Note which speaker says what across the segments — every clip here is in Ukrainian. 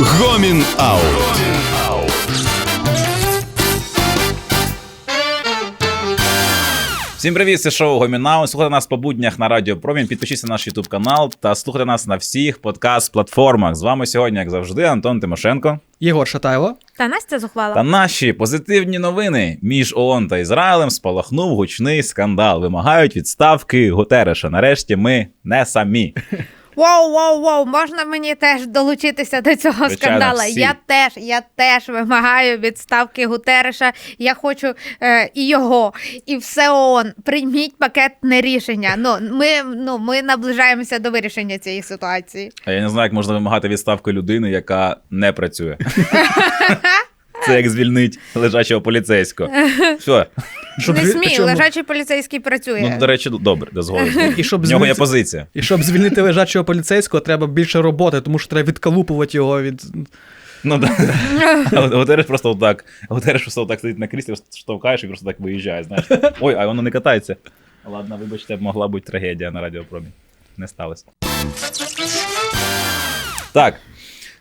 Speaker 1: Гомін Аут.
Speaker 2: Всім привіт, це шоу Гомінау. Слухайте нас по буднях на Радіо Промінь. Підпишіться на наш Ютуб канал та слухайте нас на всіх подкаст-платформах. З вами сьогодні, як завжди, Антон Тимошенко.
Speaker 3: Єгор Шатайло.
Speaker 4: Та Настя зухвала.
Speaker 2: Та наші позитивні новини між ООН та Ізраїлем спалахнув гучний скандал. Вимагають відставки Гутереша. Нарешті ми не самі.
Speaker 4: Воу, воу, воу, можна мені теж долучитися до цього
Speaker 2: Звичайно,
Speaker 4: скандала.
Speaker 2: всі.
Speaker 4: Я теж, я теж вимагаю відставки Гутереша. Я хочу е, і його, і все ООН. Прийміть пакетне рішення. Ну, ми, ну, ми наближаємося до вирішення цієї ситуації.
Speaker 2: А я не знаю, як можна вимагати відставки людини, яка не працює. Це як звільнить лежачого поліцейського. Все.
Speaker 3: Щоб
Speaker 4: Не смій,
Speaker 3: причому-
Speaker 4: лежачий поліцейський працює.
Speaker 2: Ну, до речі, добре, дозволено.
Speaker 3: І щоб
Speaker 2: В нього є
Speaker 3: звільнити-
Speaker 2: позиція.
Speaker 3: І щоб звільнити лежачого поліцейського, треба більше роботи, тому що треба відкалупувати його від.
Speaker 2: Ну да. А Гутереш просто отак. Гутереш просто отак сидить на кріслі, штовхаєш і просто так виїжджає. Знаєш. Ой, а воно не катається. Ладно, вибачте, могла бути трагедія на радіопромі. Не сталося. Так.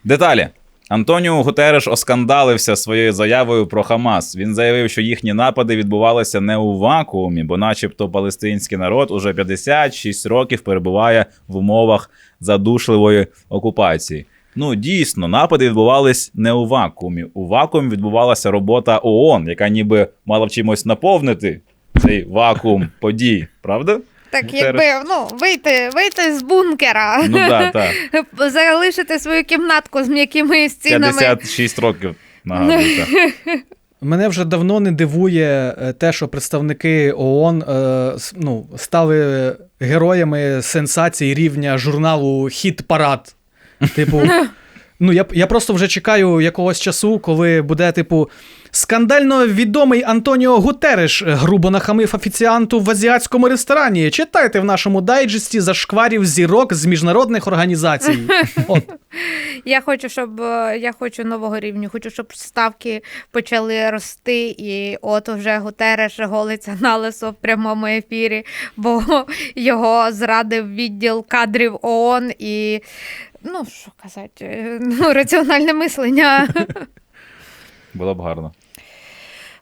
Speaker 2: Деталі. Антоніо Гутереш оскандалився своєю заявою про Хамас. Він заявив, що їхні напади відбувалися не у вакуумі, бо, начебто, палестинський народ уже 56 років перебуває в умовах задушливої окупації. Ну, дійсно, напади відбувались не у вакуумі. У вакуумі відбувалася робота ООН, яка ніби мала б чимось наповнити цей вакуум подій, правда?
Speaker 4: Так, якби ну, вийти, вийти з бункера,
Speaker 2: Ну так, так.
Speaker 4: залишити свою кімнатку з м'якими стінами.
Speaker 2: 56 років нагадую. так.
Speaker 3: Мене вже давно не дивує е, те, що представники ООН е, ну, стали героями сенсацій рівня журналу Хіт Парад. Типу, ну я, я просто вже чекаю якогось часу, коли буде, типу, скандально відомий Антоніо Гутереш грубо нахамив офіціанту в азіатському ресторані. Читайте в нашому дайджесті зашкварів зірок з міжнародних організацій. От.
Speaker 4: Я хочу, щоб е, я хочу нового рівню. Хочу, щоб ставки почали рости, і от уже Гутереш голиться на лисо в прямому ефірі, бо його зрадив відділ кадрів ООН і. Ну, що казати, е, ну, раціональне мислення.
Speaker 2: Було б гарно.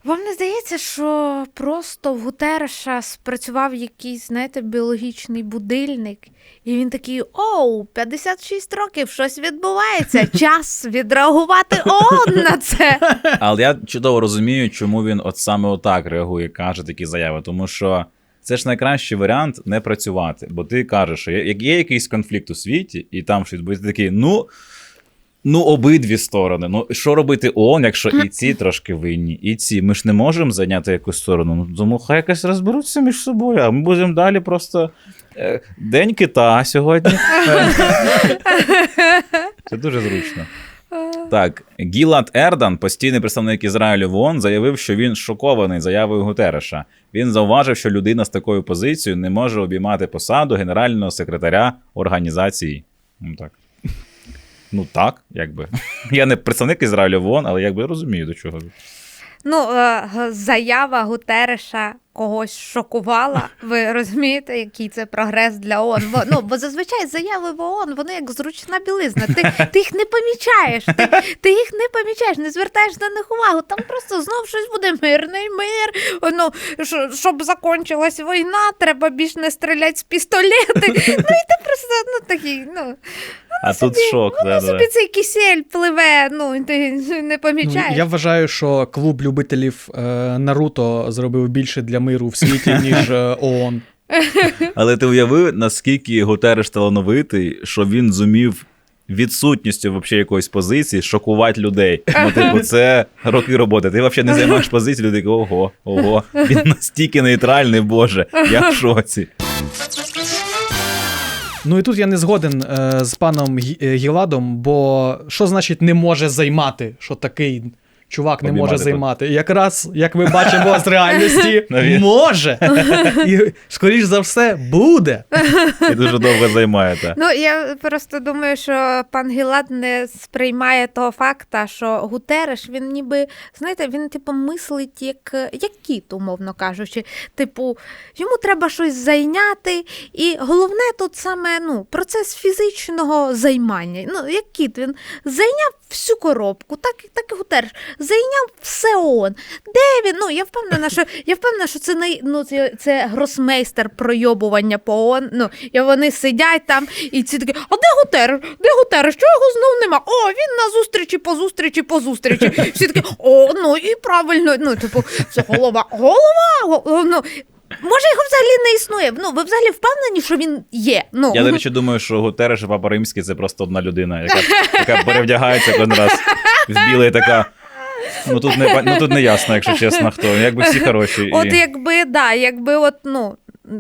Speaker 4: Вам не здається, що просто в Гутереша спрацював якийсь, знаєте, біологічний будильник, і він такий: оу, 56 років, щось відбувається. Час відреагувати ООН на це.
Speaker 2: Але я чудово розумію, чому він от саме отак реагує, каже такі заяви. Тому що це ж найкращий варіант не працювати. Бо ти кажеш, що є, є якийсь конфлікт у світі, і там щось буде такий, ну. Ну, обидві сторони. Ну, що робити ООН, якщо і ці трошки винні, і ці. Ми ж не можемо зайняти якусь сторону. Ну, тому хай якось розберуться між собою, а ми будемо далі просто. е, День кита сьогодні. Це дуже зручно. Так, Гілат Ердан, постійний представник Ізраїлю в ООН, заявив, що він шокований заявою Гутереша. Він зауважив, що людина з такою позицією не може обіймати посаду генерального секретаря організації. Ну так. Ну так, якби. Я не представник Ізраїлю в ООН, але якби розумію, до чого.
Speaker 4: Ну, е, заява Гутереша когось шокувала. Ви розумієте, який це прогрес для ООН? Бо, ну, бо зазвичай заяви в ООН, вони як зручна білизна. Ти, ти їх не помічаєш, ти, ти їх не помічаєш, не звертаєш на них увагу. Там просто знов щось буде мирний мир. Ну, що- щоб закончилась війна, треба більш не стріляти з пістолети. Ну і ти просто ну, такий, ну,
Speaker 2: А тут шок. Да, да.
Speaker 4: собі цей кисель пливе, ну, і ти не
Speaker 3: Ну,
Speaker 4: помічаєш.
Speaker 3: я вважаю, що клуб любителів е, Наруто зробив більше для миру в світі, ніж е, ООН.
Speaker 2: Але ти уяви, наскільки Гутереш талановитий, що він зумів відсутністю вообще якоїсь позиції шокувати людей. Ну, типу, це роки роботи. Ти взагалі не займаєш позицію, люди такі, ого, ого. Він настільки нейтральний, Боже. Я в шоці.
Speaker 3: Ну і тут я не згоден е, з паном е, Гіладом, бо що значить не може займати, що такий чувак не може займати. І Якраз, як ми бачимо з реальності, може. І, скоріш за все, буде.
Speaker 2: І дуже довго займає.
Speaker 4: Ну, я просто думаю, що пан Гілад не сприймає того факта, що Гутереш, він ніби, знаєте, він типу мислить як, як кіт, умовно кажучи. Типу, йому треба щось зайняти, і головне тут саме ну, процес фізичного займання. Ну, як кіт, він зайняв всю коробку, так, так і Гутереш, зайняв все ООН. Де він? Ну, я впевнена, що я впевнена, що це не ну, це, це гросмейстер пройобування по ООН. Ну, і вони сидять там, і ці такі, а де Гутереш? Де Гутереш? Чого його знов нема? О, він на зустрічі, по зустрічі, по зустрічі. Всі такі, о, ну і правильно. Ну, типу, це голова, голова. го- Ну, може, його взагалі не існує. Ну, ви взагалі впевнені, що він є. Ну,
Speaker 2: Я, до речі, думаю, що Гутереш і Папа Римський це просто одна людина, яка, яка перевдягається кожен раз в біле і така. Ну тут не ну, тут не ясно, якщо чесно, хто. Якби всі хороші. І...
Speaker 4: От якби, да, якби от, ну,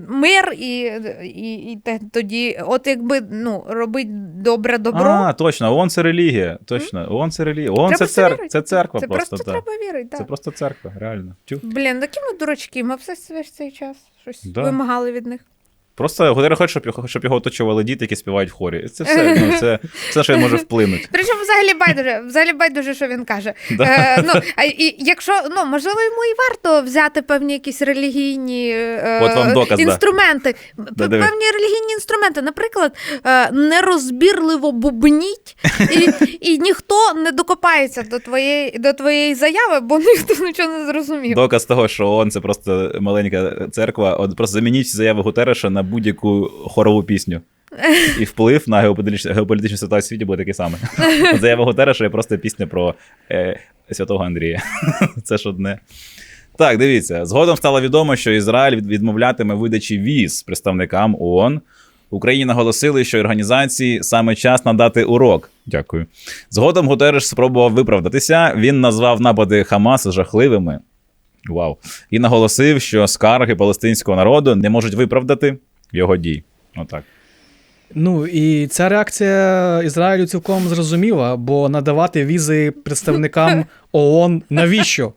Speaker 4: мир і, і, і тоді, от якби ну, робить добре добро.
Speaker 2: А, точно, ООН це релігія. Точно, ООН це релігія. ООН
Speaker 4: Треба
Speaker 2: це,
Speaker 4: в це
Speaker 2: цер... це церква
Speaker 4: Це
Speaker 2: просто.
Speaker 4: просто
Speaker 2: та.
Speaker 4: треба вірити. Да.
Speaker 2: Це просто церква, реально.
Speaker 4: Блін, такі ми дурачки, ми все весь цей час щось
Speaker 2: Да.
Speaker 4: вимагали від них.
Speaker 2: Просто Гутереш хоче, щоб його, щоб його оточували діти, які співають в хорі. Це все, ну, це все, що може вплинути.
Speaker 4: Причому взагалі байдуже, взагалі байдуже, що він каже.
Speaker 2: Да.
Speaker 4: Е, ну, а, і, якщо, ну, можливо, йому і варто взяти певні якісь релігійні е,
Speaker 2: От вам доказ,
Speaker 4: інструменти.
Speaker 2: Да,
Speaker 4: певні релігійні інструменти. Наприклад, е, нерозбірливо бубніть, і, і ніхто не докопається до твоєї, до твоєї заяви, бо ніхто нічого не зрозумів.
Speaker 2: Доказ того, що ООН це просто маленька церква. От просто замініть заяви Гутереша на будь-яку хорову пісню. І вплив на геополітичну, геополітичну ситуацію в світі буде такий самий. Заява Гутереша є просто пісня про е, святого Андрія. Це ж одне. Так, дивіться. Згодом стало відомо, що Ізраїль відмовлятиме видачі віз представникам ООН. Україні наголосили, що організації саме час надати урок. Дякую. Згодом Гутереш спробував виправдатися. Він назвав напади Хамас жахливими. Вау. І наголосив, що скарги палестинського народу не можуть виправдати його дій. Отак.
Speaker 3: Ну і ця реакція Ізраїлю цілком зрозуміла, бо надавати візи представникам ООН навіщо?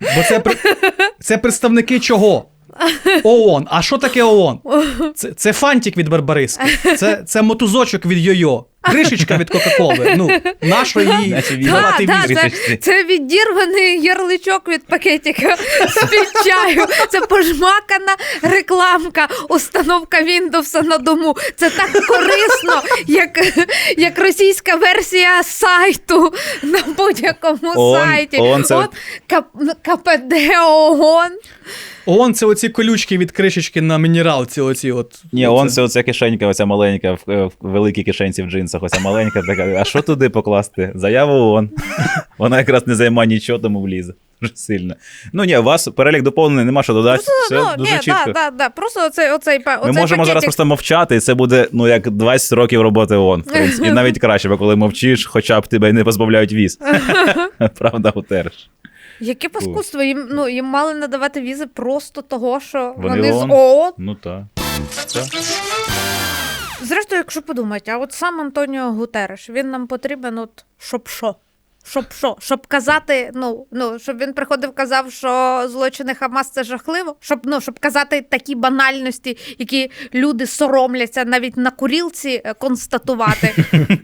Speaker 3: Бо це, це представники чого? ООН. А що таке ООН? Це, це фантик від Барбариски. Це, це мотузочок від Йо-Йо. Кришечка від Кока-Коли. Ну, нащо їй
Speaker 2: Наче
Speaker 3: давати
Speaker 4: Да, да, це, це відірваний ярличок від пакетика з-під чаю. Це пожмакана рекламка, установка Windows на дому. Це так корисно, як, як російська версія сайту на будь-якому
Speaker 2: ООН,
Speaker 4: сайті.
Speaker 2: ООН це-
Speaker 4: От КПД ООН.
Speaker 3: ООН це оці колючки від кришечки на мінералці. Оці от.
Speaker 2: Ні, он це оця кишенька, оця маленька, в, в великій кишенці в джинсах, оця маленька така. А що туди покласти? Заяву ООН. Вона якраз не займає нічого, тому влізе. Дуже сильно. Ну ні, у вас перелік доповнений, нема що додати. Все
Speaker 4: ну,
Speaker 2: дуже
Speaker 4: ні,
Speaker 2: чітко.
Speaker 4: да, да, да. Просто оцей, оцей, па-
Speaker 2: Ми
Speaker 4: оцей
Speaker 2: можемо зараз просто мовчати, і це буде ну як 20 років роботи ООН, в принципі. І навіть краще, бо коли мовчиш, хоча б тебе не позбавляють віз. Правда, Гутереш.
Speaker 4: Яке паскудство? Їм, ну, їм мали надавати візи просто того, що
Speaker 2: Вони
Speaker 4: вони, з.
Speaker 2: ООН. Ну так.
Speaker 4: Зрештою, якщо подумати, а от сам Антоніо Гутереш, він нам потрібен, от щоб що? Щоб що? Щоб казати, ну, ну, щоб він приходив, казав, що злочини Хамас це жахливо, щоб, ну, щоб казати такі банальності, які люди соромляться навіть на курілці е, констатувати.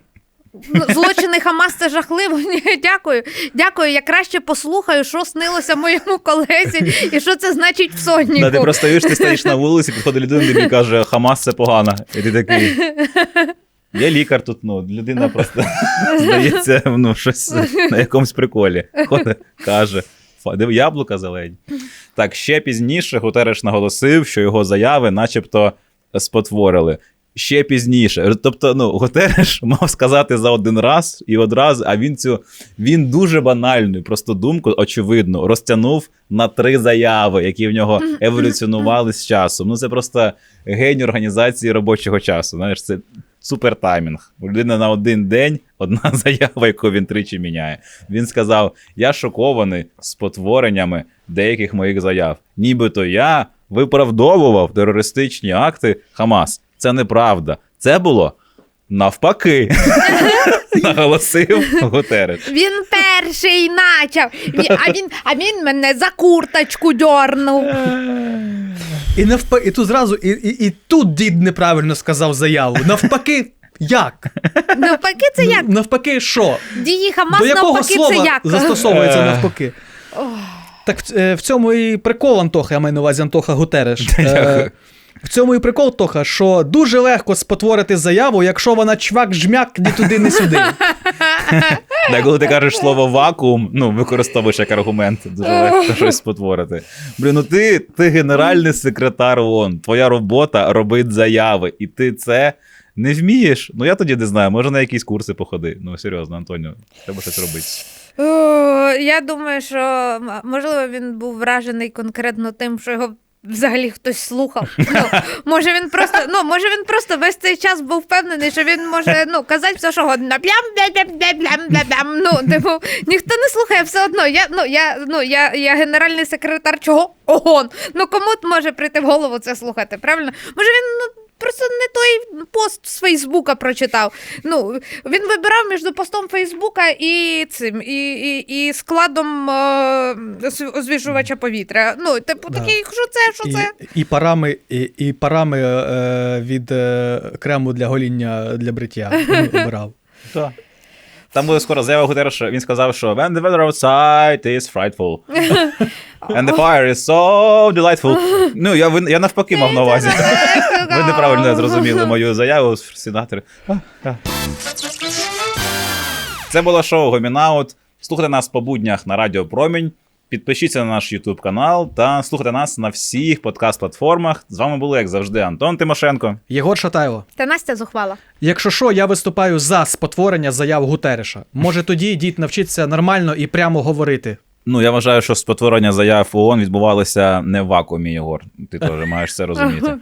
Speaker 4: Ну, Злочини Хамас це жахливо. Ні, дякую. Дякую. Я краще послухаю, що снилося моєму колезі, і що це значить в сонніку.
Speaker 2: Да, ти просто ти стоїш на вулиці, підходить людина, тобі каже, Хамас це погано. І ти такий. Я лікар тут, ну, людина просто здається, ну, щось на якомусь приколі. Ходить, каже. «Фа, диви, Яблука зелені. Так, ще пізніше Гутереш наголосив, що його заяви начебто спотворили. Ще пізніше. Тобто, ну, Гутереш мав сказати за один раз і одразу, а він цю він дуже банальну, просто думку, очевидно, розтягнув на три заяви, які в нього еволюціонували з часом. Ну, це просто геній організації робочого часу. Знаєш, це супер таймінг. У людини на один день одна заява, яку він тричі міняє. Він сказав: Я шокований спотвореннями деяких моїх заяв. Нібито я виправдовував терористичні акти Хамас. Це неправда. Це було Навпаки, наголосив Гутереш.
Speaker 4: Він перший начав. А він, а він мене за курточку дьорнув.
Speaker 3: І навпаки, і тут зразу, і, і, і тут дід неправильно сказав заяву. Навпаки, як?
Speaker 4: Навпаки, це як?
Speaker 3: Навпаки, що?
Speaker 4: Дії Хамас
Speaker 3: До якого
Speaker 4: навпаки,
Speaker 3: слова
Speaker 4: це як?
Speaker 3: застосовується
Speaker 2: Е.
Speaker 3: навпаки? Так е, в цьому і прикол Антоха, я маю на увазі Антоха Гутереш. В цьому і прикол, Тоха, що дуже легко спотворити заяву, якщо вона чвак-жмяк ні туди, ні сюди.
Speaker 2: Да, коли ти кажеш слово вакуум, ну використовуєш як аргумент, дуже легко щось спотворити. Блін, ну ти, ти генеральний секретар ООН, твоя робота робить заяви, і ти це не вмієш. Ну я тоді не знаю, може на якісь курси походи. Ну серйозно, Антоніо, треба щось робити.
Speaker 4: О, я думаю, що можливо він був вражений конкретно тим, що його. Взагалі хтось слухав. Ну, може він просто, ну може він просто весь цей час був впевнений, що він може ну казати все, що годно. Ну, типу, ніхто не слухає все одно. Я, ну, я, ну, я, я генеральний секретар чого? Огон. Ну кому може прийти в голову це слухати, правильно? Може він ну, просто не той пост з Фейсбука прочитав. Ну, він вибирав між постом Фейсбука і цим, і, і, і складом е, освіжувача повітря. Ну, типу,
Speaker 3: Да.
Speaker 4: такий, що це, що це?
Speaker 3: і парами, і, і парами е, від е, крему для гоління для бриття він обирав.
Speaker 2: Так. Там буде скоро заява Гутереша. Він сказав, що when the weather outside is frightful. And the fire is so delightful. Ну, я, вин- я навпаки мав на увазі. Ви неправильно зрозуміли мою заяву, сенатори. Це було шоу Гомінаут. Слухайте нас по буднях на Радіо Промінь. Підпишіться на наш YouTube канал та слухайте нас на всіх подкаст-платформах. З вами були, як завжди, Антон Тимошенко.
Speaker 3: Єгор Шатайло.
Speaker 4: Та Настя зухвала.
Speaker 3: Якщо що, я виступаю за спотворення заяв Гутереша. Може тоді дід навчиться нормально і прямо говорити.
Speaker 2: Ну, я вважаю, що спотворення заяв ООН відбувалося не в вакуумі, Єгор. Ти теж маєш це розуміти.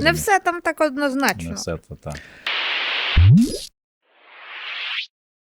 Speaker 4: Не все там так однозначно.
Speaker 2: Не все це так.